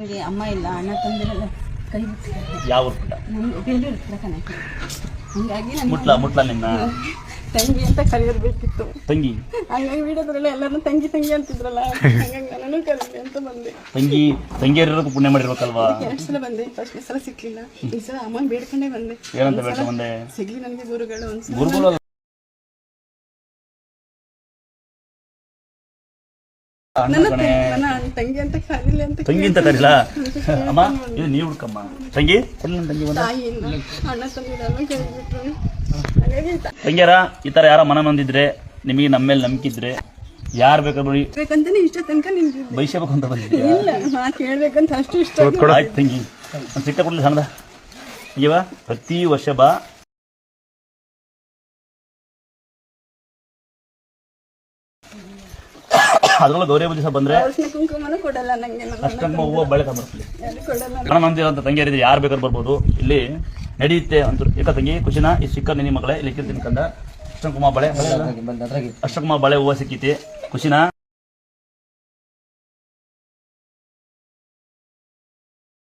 ನನಗೆ ಅಮ್ಮ ಇಲ್ಲ ಅಣ್ಣ ತಂದಿರಲ್ಲ ಕೈ ಯಾವ ಊರ್ ಪುಟ್ಟ? ನಂಗೆ ಬೇಲೂರು ಹತ್ರ ಹಂಗಾಗಿ ನನ್ನ ಮುಟ್ಲ ಮುಟ್ಲ ನಿನ್ನ? ತಂಗಿ ಅಂತ ಕರೆಯೋರ್ಬೇಕಿತ್ತು. ತಂಗಿ? ಹಂಗಾಗಿ ವಿಡಿಯೋದ್ರಲ್ಲ ಎಲ್ಲರೂ ತಂಗಿ ತಂಗಿ ಅಂತಿದ್ರಲ್ಲ ಹಂಗಾಗಿ ನಾನು ಕರೀಲಿ ಅಂತ ಬಂದೆ. ತಂಗಿ ತಂಗಿಯರಿರೋದಕ್ಕೂ ಪುಣ್ಯ ಮಾಡಿರ್ಬೇಕಲ್ವಾ? ಎರಡು ಸಲ ಬಂದೆ ಫಸ್ಟ್ ಸಲ ಸಿಕ್ಲಿಲ್ಲ. ಈ ಸಲ ಅಮ್ಮನ ಬೇಡ್ಕೊಂಡೇ ಬಂದೆ. ಏನಂತ ಬೇಡ ಮುಂದೆ ಸಿಗ್ಲಿ ನನಗೆ ಗುರುಗಳು ಒಂದ್ಸಲ. ಗುರುಗಳು ತಂಗಿ- ನನ್ನ ತಂಗಿ ಅಂತ ತಂಗಿ ಅಂತ ಕರಿಲ್ಲ? ಅಮ್ಮ ಇದು ನೀವು ಹುಡ್ಕಮ್ಮ. ತಂಗಿ? ಕೊಡ್ಲಿ ತಂಗಿ ಒಂದು ತಾಯಿ ಇಲ್ಲ. ಅಣ್ಣ ತಂದಿರಲ್ಲ ಕರಿಬಿಟ್ರು ಹಾಗಾಗಿ ತ- ತಂಗಿಯರ ಈ ತರ ಯಾರ ಮನ ನೊಂದಿದ್ರೆ ನಿಮಗೆ ನಮ್ಮ ಮೇಲೆ ನಂಬಿಕೆ ಇದ್ರೆ ಯಾರು ಬೇಕಾದ್ರೂ ಬೇಕಂತಾನೆ ಇಷ್ಟ ತನಕ ನಿಂತಿದ್ದೆ ಬೈಸಬೇಕು ಅಂತ ಬಂದಿದ್ದೆ ಇಲ್ಲ ಮಾತು ಹೇಳ್ಬೇಕಂತ ಅಷ್ಟು ಇಷ್ಟ ಆಯ್ತು ತಂಗಿ. ಒಂದು ಸಿಟ್ಟ ಕೊಡ್ಲಿ ಸಣ್ಣದ. ಇವ ಪ್ರತಿ ವರ್ಷ ಬಾ. ಅದ್ರಲ್ಲೂ ಗೌರಿ ಪೂಜೆ ದಿವಸ ಬಂದ್ರೆ ಕುಂಕುಮನೂ ಕೊಡಲ್ಲ ನಂಗೆ ನನ್ನ ಅಷ್ಟಂಗ ಹೂವು ಬಳೆ ತಗೊಂಡ್ಬರ್ತೀವಿ ಯಾರು ಕೊಡಲ್ಲ ತಂಗಿಯರಿದ್ರೆ ಯಾರು ಬೇಕಾದ್ರೂ ಬರ್ಬೋದು. ಇಲ್ಲಿ ನಡೆಯುತ್ತೆ ಅಂತ ಏಕ ತಂಗಿ ಖುಷಿನ ಈ ಸಿಕ್ಕ ನಿನ್ನ ಮಗಳೇ. ಇಲ್ಲಿ ಕಂದ ಅಷ್ಟಂಕುಮಾರ್ ಬಳೆ. ಅಷ್ಟಂಕುಮಾರ್ ಬಳೆ ಹೂವು ಸಿಕ್ಕಿತಿ. ಖುಷಿನ